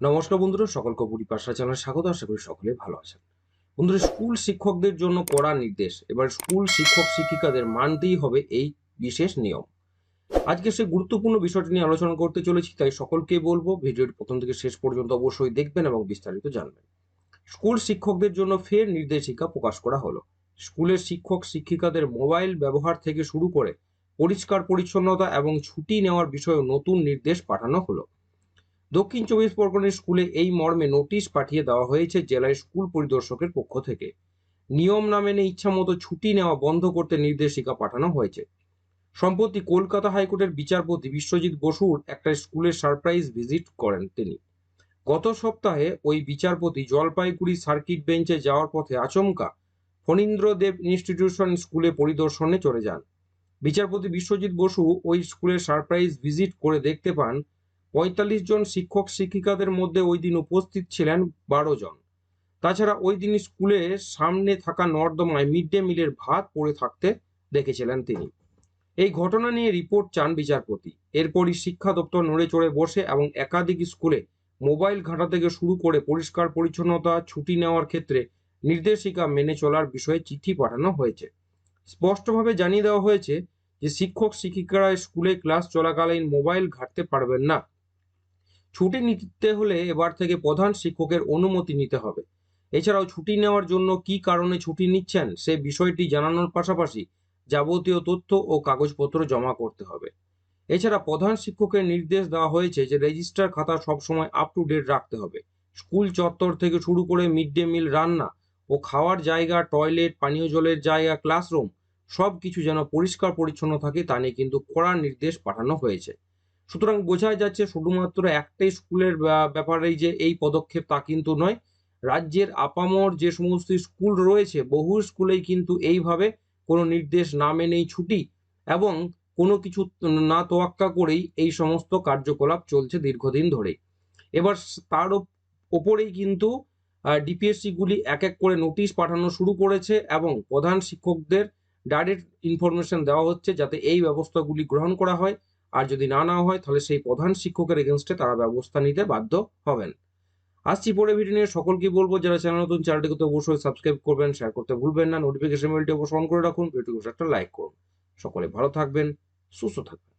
নমস্কার বন্ধুরা, সকলকে পরিপাশা চ্যানেলে স্বাগত। আশা করি সকলে ভালো আছেন। বন্ধুরা, স্কুল শিক্ষকদের জন্য কড়া নির্দেশ। এবার স্কুল শিক্ষক শিক্ষিকাদের মানতেই হবে এই বিশেষ নিয়ম। আজকে সে গুরুত্বপূর্ণ বিষয়টি নিয়ে আলোচনা করতে চলেছি, তাই সকলকে বলব, ভিডিওটি প্রথম থেকে শেষ পর্যন্ত অবশ্যই দেখবেন এবং বিস্তারিত জানবেন। স্কুল শিক্ষকদের জন্য ফের নির্দেশিকা প্রকাশ করা হলো। স্কুলের শিক্ষক শিক্ষিকাদের মোবাইল ব্যবহার থেকে শুরু করে পরিষ্কার পরিচ্ছন্নতা এবং ছুটি নেওয়ার বিষয়ে নতুন নির্দেশ পাঠানো হলো। দক্ষিণ চব্বিশ পরগনার স্কুলে এই মর্মে নোটিশ পাঠিয়ে দেওয়া হয়েছে জেলায় স্কুল পরিদর্শকের পক্ষ থেকে। নিয়ম না মেনে ইচ্ছামতো ছুটি নেওয়া বন্ধ করতে নির্দেশিকা পাঠানো হয়েছে। সম্প্রতি কলকাতা হাইকোর্টের বিচারপতি বিশ্বজিৎ বসুর একটা স্কুলের সারপ্রাইজ ভিজিট করেন তিনি। গত সপ্তাহে ওই বিচারপতি জলপাইগুড়ি সার্কিট বেঞ্চে যাওয়ার পথে আচমকা ফণীন্দ্র দেব ইনস্টিটিউশন স্কুলে পরিদর্শনে চলে যান। বিচারপতি বিশ্বজিৎ বসু ওই স্কুলের সারপ্রাইজ ভিজিট করে দেখতে পান পঁয়তাল্লিশ জন শিক্ষক শিক্ষিকাদের মধ্যে ওই দিন উপস্থিত ছিলেন বারো জন। তাছাড়া ওই দিন স্কুলের সামনে থাকা নর্দমায় মিড ডে মিলের ভাত পড়ে থাকতে দেখেছিলেন তিনি। এই ঘটনা নিয়ে রিপোর্ট চান বিচারপতি। এরপরই শিক্ষা দপ্তর নড়ে চড়ে বসে এবং একাধিক স্কুলে মোবাইল ঘাঁটা থেকে শুরু করে পরিষ্কার পরিচ্ছন্নতা, ছুটি নেওয়ার ক্ষেত্রে নির্দেশিকা মেনে চলার বিষয়ে চিঠি পাঠানো হয়েছে। স্পষ্টভাবে জানিয়ে দেওয়া হয়েছে যে শিক্ষক শিক্ষিকারা স্কুলে ক্লাস চলাকালীন মোবাইল ঘাঁটতে পারবেন না। ছুটি নিতে হলে এবার থেকে প্রধান শিক্ষকের অনুমতি নিতে হবে। এছাড়াও ছুটি নেওয়ার জন্য কি কারণে ছুটি নিচ্ছেন সে বিষয়টি জানানোর পাশাপাশি যাবতীয় তথ্য ও কাগজপত্র জমা করতে হবে। এছাড়া প্রধান শিক্ষকের নির্দেশ দেওয়া হয়েছে যে রেজিস্টার খাতা সবসময় আপ টু ডেট রাখতে হবে। স্কুল চত্বর থেকে শুরু করে মিড ডে মিল রান্না ও খাওয়ার জায়গা টয়লেট পানীয় জলের জায়গা ক্লাসরুম সব কিছু যেন পরিষ্কার পরিচ্ছন্ন থাকে তা নিয়ে কিন্তু কড়া নির্দেশ পাঠানো হয়েছে। সুতরাং বোঝাই যাচ্ছে শুধুমাত্র একটাই স্কুলের ব্যা- ব্যাপারেই যে এই পদক্ষেপ তা কিন্তু নয়। রাজ্যের আপামর যে সমস্ত স্কুল রয়েছে, বহু স্কুলেই কিন্তু এইভাবে কোনো নির্দেশ না মেনেই ছুটি এবং কোনো কিছু না তোয়াক্কা করেই এই সমস্ত কার্যকলাপ চলছে দীর্ঘদিন ধরেই এবার তার ওপরেই কিন্তু ডিপিএসসি গুলি এক এক করে নোটিশ পাঠানো শুরু করেছে এবং প্রধান শিক্ষকদের ডাইরেক্ট ইনফরমেশন দেওয়া হচ্ছে যাতে এই ব্যবস্থাগুলি গ্রহণ করা হয়। আর যদি না নেওয়া হয়, তাহলে সেই প্রধান শিক্ষকের এগেনস্টে তারা ব্যবস্থা নিতে বাধ্য হবেন। আসছি পরে ভিডিও নিয়ে। সকলকে বলব, যারা চ্যানেল নতুন চ্যানেলটিকে তো অবশ্যই সাবস্ক্রাইব করবেন শেয়ার করতে ভুলবেন না। নোটিফিকেশন বেলটি অবশ্যই অন করে রাখুন। ভিডিওটি একটা লাইক করুন। সকলে ভালো থাকবেন, সুস্থ থাকবেন।